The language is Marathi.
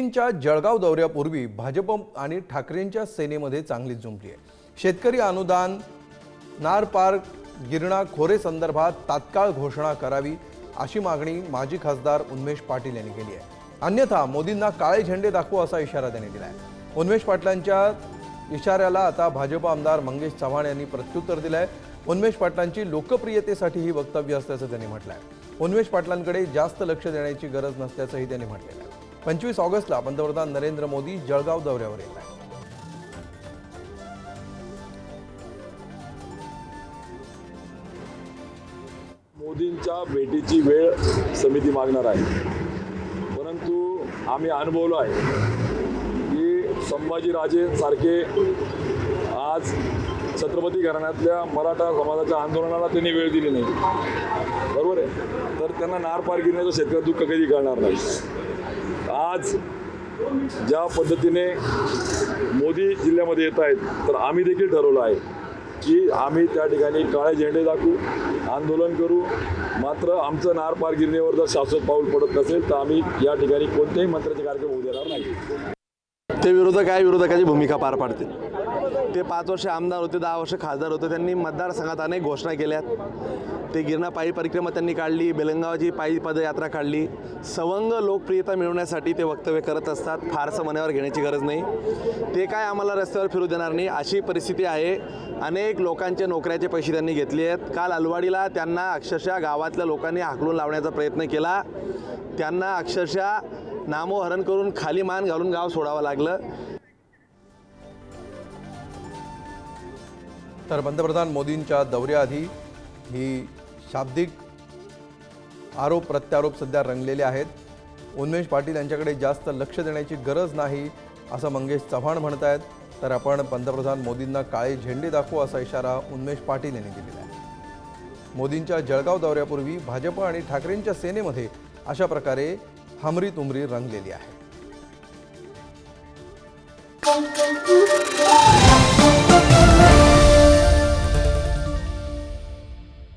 मोदींच्या जळगाव दौऱ्यापूर्वी भाजप आणि ठाकरेंच्या सेनेमध्ये चांगलीच जुंपली आहे. शेतकरी अनुदान नार पार्क गिरणा खोरे संदर्भात तात्काळ घोषणा करावी अशी मागणी माजी खासदार उन्मेष पाटील यांनी केली आहे. अन्यथा मोदींना काळे झेंडे दाखवू असा इशारा त्यांनी दिला आहे उन्मेष पाटलांच्या इशाऱ्याला आता भाजप आमदार मंगेश चव्हाण यांनी प्रत्युत्तर दिलं आहे उन्मेष पाटलांची लोकप्रियतेसाठी ही वक्तव्य असल्याचं त्यांनी म्हटलं आहे उन्मेष पाटलांकडे जास्त लक्ष देण्याची गरज नसल्याचंही त्यांनी म्हटलेलं आहे. पंचवीस ऑगस्टला पंतप्रधान नरेंद्र मोदी जळगाव दौऱ्यावर येत आहेत. मोदींच्या भेटीची वेळ समिती मागणार आहे. परंतु आम्ही अनुभवलो आहे की संभाजीराजे सारखे आज छत्रपती घराण्यातल्या मराठा समाजाच्या आंदोलनाला त्यांनी वेळ दिली नाही. बरोबर आहे? तर त्यांना नार पार गिरण्याचं शेतकरी दुःख कधी कळणार नाही. आज ज्या पद्धतीने मोदी जिल्ह्यामध्ये येत आहेत तर आम्ही देखील ठरवलं आहे की आम्ही त्या ठिकाणी काळे झेंडे दाखवू आंदोलन करू. मात्र आमचं नार पार गिरणीवर जर शाश्वत पाऊल पडत नसेल तर आम्ही या ठिकाणी कोणत्याही मंत्र्याचे कार्यक्रम होऊ देणार नाही. ते विरोधक आहे विरोधकाची भूमिका पार पाडतील. ते पाच वर्ष आमदार होते दहा वर्ष खासदार होते. त्यांनी मतदारसंघात अनेक घोषणा केल्यात. ते गिरणा पायी परिक्रमा त्यांनी काढली बेलंगावाची पायी पदयात्रा काढली. सवंग लोकप्रियता मिळवण्यासाठी ते वक्तव्य करत असतात. फारसं मनावर घेण्याची गरज नाही. ते काय आम्हाला रस्त्यावर फिरू देणार नाही अशी परिस्थिती आहे. अनेक लोकांचे नोकऱ्याचे पैसे त्यांनी घेतले आहेत. काल अलवाडीला त्यांना अक्षरशः गावातल्या लोकांनी हाकलून लावण्याचा प्रयत्न केला. त्यांना अक्षरशः नामोहरण करून खाली मान घालून गाव सोडावं लागलं. तर पंतप्रधान मोदींच्या दौऱ्याआधी ही शाब्दिक आरोप प्रत्यारोप सध्या रंगलेले आहेत. उन्मेष पाटील यांच्याकडे जास्त लक्ष देण्याची गरज नाही असं मंगेश चव्हाण म्हणत आहेत तर आपण पंतप्रधान मोदींना काळे झेंडे दाखवू असा इशारा उन्मेष पाटील यांनी दिलेला आहे. मोदींच्या जळगाव दौऱ्यापूर्वी भाजप आणि ठाकरेंच्या सेनेमध्ये अशा प्रकारे हमरी तुमरी रंगलेली आहे.